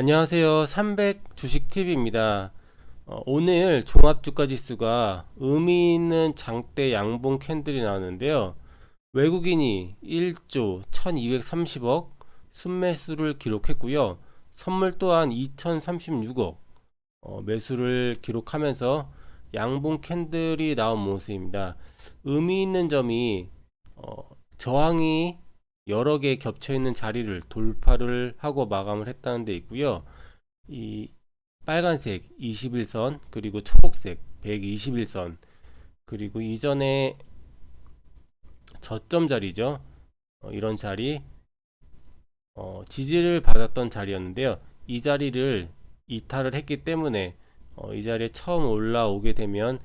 안녕하세요. 300 주식TV입니다. 어, 오늘 종합 주가 지수가 의미 있는 장대 양봉 캔들이 나왔는데요. 외국인이 1조 1230억 순매수를 기록했고요. 선물 또한 2036억 어, 매수를 기록하면서 양봉 캔들이 나온 모습입니다. 의미 있는 점이 어, 저항이 여러 개 겹쳐 있는 자리를 돌파를 하고 마감을 했다는 데 있고요. 이 빨간색 21선 그리고 초록색 121선 그리고 이전에 저점 자리죠. 어, 이런 자리 어, 지지를 받았던 자리였는데요. 이 자리를 이탈을 했기 때문에 어, 이 자리에 처음 올라오게 되면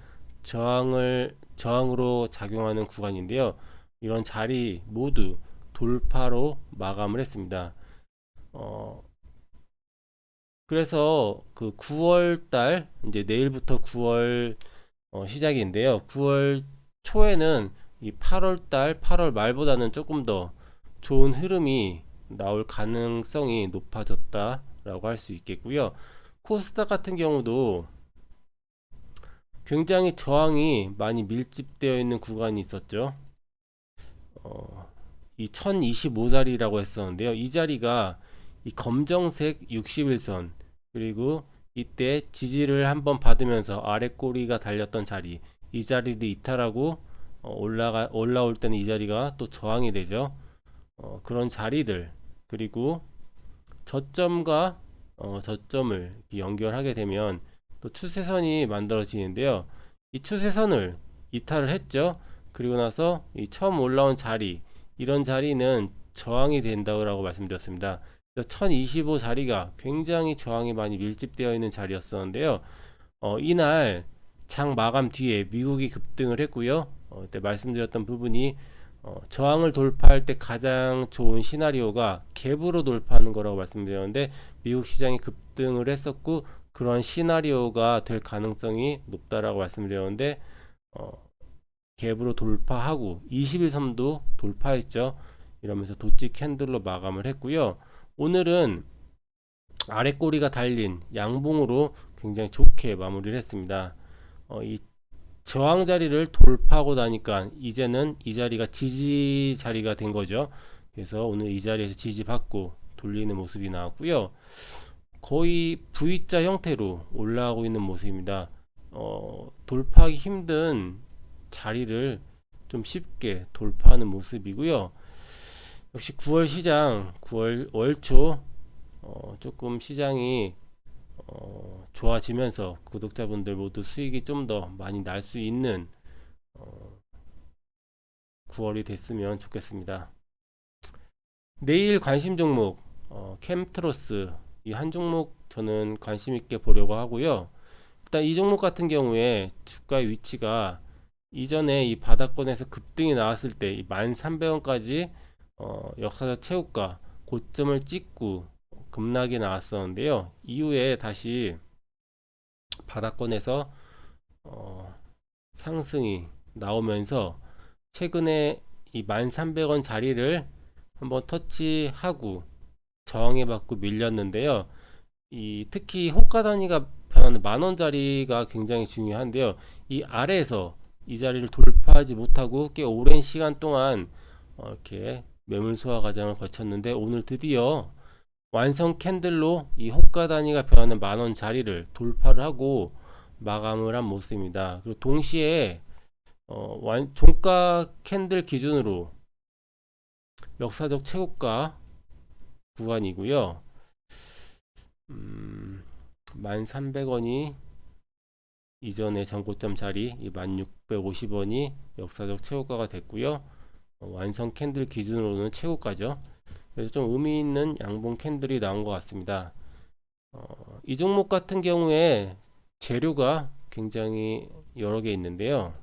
저항을 저항으로 작용하는 구간인데요. 이런 자리 모두 돌파로 마감을 했습니다. 어, 그래서 그 9월 달 이제 내일부터 9월 어, 시작인데요. 9월 초에는 이 8월 달 8월 말보다는 조금 더 좋은 흐름이 나올 가능성이 높아졌다라고 할 수 있겠고요. 코스닥 같은 경우도 굉장히 저항이 많이 밀집되어 있는 구간이 있었죠. 어, 이 1025자리라고 했었는데요. 이 자리가 이 검정색 61선 그리고 이때 지지를 한번 받으면서 아래 꼬리가 달렸던 자리 이 자리를 이탈하고 어, 올라가 올라올 때는 이 자리가 또 저항이 되죠. 어, 그런 자리들 그리고 저점과 어, 저점을 연결하게 되면 또 추세선이 만들어지는데요. 이 추세선을 이탈을 했죠. 그리고 나서 이 처음 올라온 자리 이런 자리는 저항이 된다고 말씀드렸습니다. 1025 자리가 굉장히 저항이 많이 밀집되어 있는 자리였었는데요. 어, 이날 장 마감 뒤에 미국이 급등을 했고요. 어, 그때 말씀드렸던 부분이 어, 저항을 돌파할 때 가장 좋은 시나리오가 갭으로 돌파하는 거라고 말씀드렸는데 미국 시장이 급등을 했었고 그런 시나리오가 될 가능성이 높다라고 말씀드렸는데 어, 갭으로 돌파하고 21선도 돌파했죠. 이러면서 도치 캔들로 마감을 했고요. 오늘은 아래 꼬리가 달린 양봉으로 굉장히 좋게 마무리를 했습니다. 어, 이 저항 자리를 돌파하고 나니까 이제는 이 자리가 지지 자리가 된 거죠. 그래서 오늘 이 자리에서 지지 받고 돌리는 모습이 나왔고요. 거의 V자 형태로 올라가고 있는 모습입니다. 어, 돌파하기 힘든 자리를 좀 쉽게 돌파하는 모습이고요. 역시 9월 시장, 9월 월초 어, 조금 시장이 어, 좋아지면서 구독자분들 모두 수익이 좀 더 많이 날 수 있는 어, 9월이 됐으면 좋겠습니다. 내일 관심 종목 어, 캠트로스 이 한 종목 저는 관심 있게 보려고 하고요. 일단 이 종목 같은 경우에 주가의 위치가 이전에 이 바닥권에서 급등이 나왔을 때 1300원까지 어, 역사적 최고가 고점을 찍고 급락이 나왔었는데요. 이후에 다시 바닥권에서 어, 상승이 나오면서 최근에 이 1300원 자리를 한번 터치하고 저항에 받고 밀렸는데요. 이 특히 호가 단위가 변하는 만 원짜리가 굉장히 중요한데요. 이 아래에서 이 자리를 돌파하지 못하고 꽤 오랜 시간 동안 어, 이렇게 매물 소화 과정을 거쳤는데 오늘 드디어 완성 캔들로 이 호가 단위가 변하는 만원 자리를 돌파를 하고 마감을 한 모습입니다. 그리고 동시에 어, 완, 종가 캔들 기준으로 역사적 최고가 구간이고요. 음, 1,300원이 이전에 전고점 자리 1650원이 역사적 최고가가 됐고요. 어, 완성 캔들 기준으로는 최고가죠. 그래서 좀 의미 있는 양봉 캔들이 나온 것 같습니다. 어, 이 종목 같은 경우에 재료가 굉장히 여러 개 있는데요.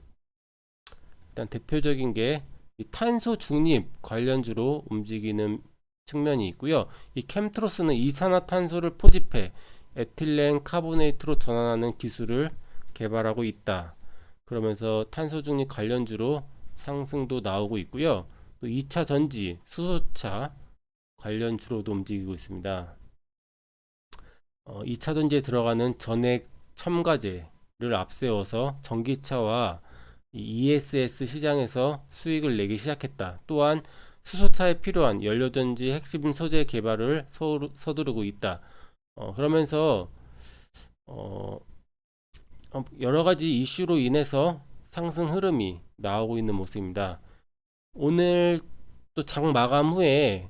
일단 대표적인 게 탄소 중립 관련주로 움직이는 측면이 있고요. 이 캠트로스는 이산화탄소를 포집해 에틸렌 카보네이트로 전환하는 기술을 개발하고 있다. 그러면서 탄소 중립 관련주로 상승도 나오고 있고요. 또 2차 전지, 수소차 관련주로도 움직이고 있습니다. 어, 2차 전지에 들어가는 전액 첨가제를 앞세워서 전기차와 이 ESS 시장에서 수익을 내기 시작했다. 또한 수소차에 필요한 연료전지 핵심 소재 개발을 서두- 서두르고 있다. 어, 그러면서 어, 어, 여러 가지 이슈로 인해서 상승 흐름이 나오고 있는 모습입니다. 오늘 또 장 마감 후에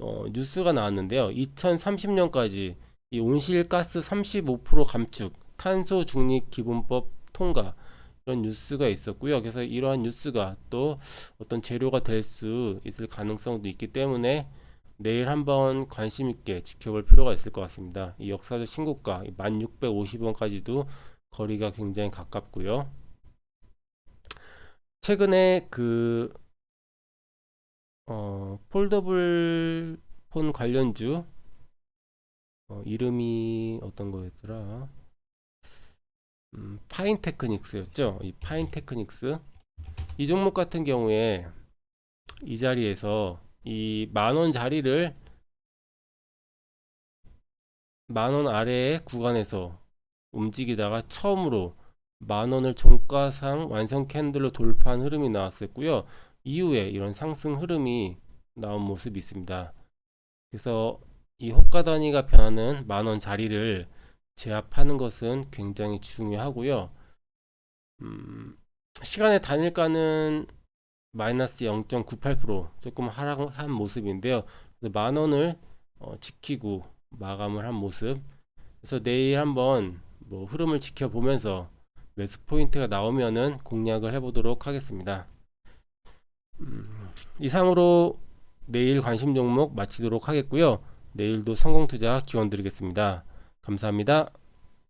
어, 뉴스가 나왔는데요. 2030년까지 이 온실가스 35% 감축, 탄소 중립 기본법 통과 이런 뉴스가 있었고요. 그래서 이러한 뉴스가 또 어떤 재료가 될 수 있을 가능성도 있기 때문에 내일 한번 관심 있게 지켜볼 필요가 있을 것 같습니다. 이 역사적 신고가 1650원까지도 거리가 굉장히 가깝고요. 최근에 그 어, 폴더블 폰 관련주 어, 이름이 어떤 거였더라? 음, 파인테크닉스였죠. 이 파인테크닉스 이 종목 같은 경우에 이 자리에서 이 만원 자리를 만원 아래의 구간에서 움직이다가 처음으로 만원을 종가상 완성 캔들로 돌파한 흐름이 나왔었고요. 이후에 이런 상승 흐름이 나온 모습이 있습니다. 그래서 이 호가 단위가 변하는 만원 자리를 제압하는 것은 굉장히 중요하고요. 음, 시간의 단일가는 마이너스 0.98% 조금 하락한 모습인데요. 만 원을 어, 지키고 마감을 한 모습. 그래서 내일 한번 뭐 흐름을 지켜보면서 매수 포인트가 나오면은 공략을 해보도록 하겠습니다. 음, 이상으로 내일 관심 종목 마치도록 하겠고요. 내일도 성공 투자 기원 드리겠습니다. 감사합니다.